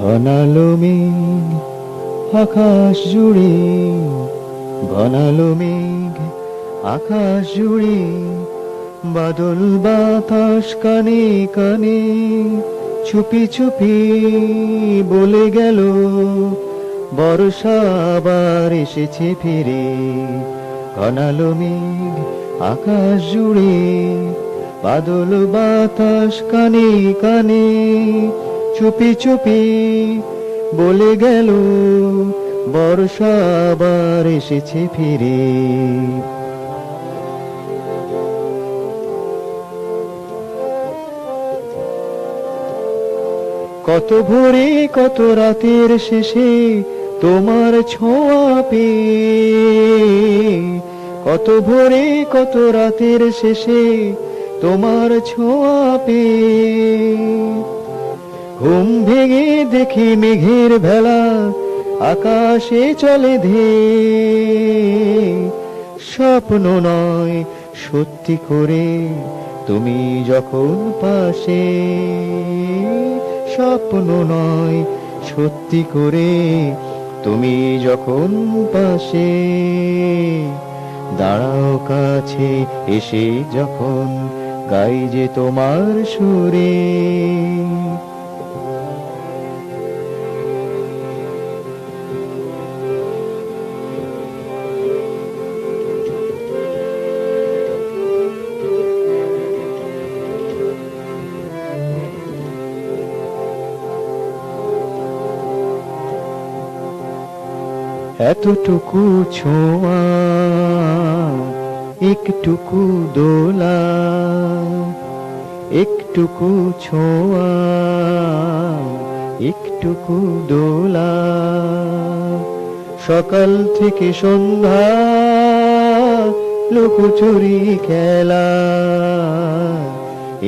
ঘনালো মেঘ আকাশ জুড়ে। ঘনালো মেঘ আকাশ জুড়ে। বাদল বাতাস কানে কানে চুপি চুপি বলে গেল, বর্ষা আবার এসেছে ফিরে। ঘনালো মেঘ আকাশ জুড়ে, বাদল বাতাস কানে কানে চুপি চুপি বলে গেল বর্ষা আবার এসেছে ফিরে। কত ভোরে, কত রাতের শেষে তোমার ছোঁয়া পেয়ে। কত ভোরে, কত রাতের শেষে তোমার ছোঁয়া পেয়ে। ঘুম ভেঙে দেখি মেঘের ভেলা, আকাশে চলে ধে স্বপ্ন নয় সত্যি করে তুমি যখন পাশে, স্বপ্ন নয় সত্যি করে তুমি যখন পাশে। দাঁড়াও কাছে এসে যখন গাই যে তোমার সুরে এতটুকু ছোঁয়া, একটুকু দোলা, একটুকু ছোঁয়া, একটুকু দোলা। সকাল থেকে সন্ধ্যা, লুকোচুরি খেলা,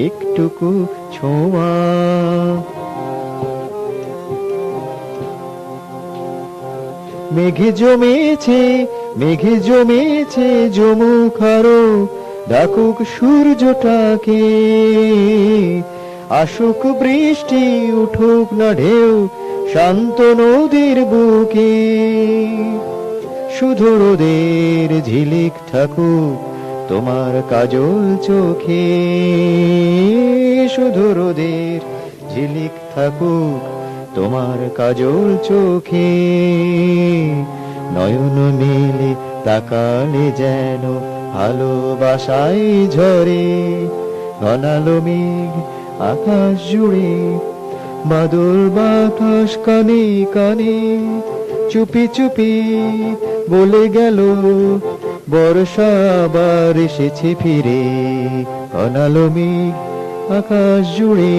একটুকু ছোঁয়া মেঘে জমেছে মেঘে জমেছে জমুক আরও ডাকুক সূর্যটাকে। আসুক বৃষ্টি, উঠুক না ঢেউ, শান্ত নদীর বুকে। শুধু রোদের ঝিলিক ঠাকুর তোমার কাজল চোখে। শুধু রোদের ঝিলিক থাকুক তোমার কাজল চোখে নয়ন মেলে তাকালে যেন ভালোবাসায় ঝরে ঘনালো মেঘ আকাশ জুড়ে, বাদল বাতাস কানে কানে, চুপি চুপি বলে গেল, বর্ষা আবার এসেছে ফিরে ঘনালো মেঘ আকাশ জুড়ে।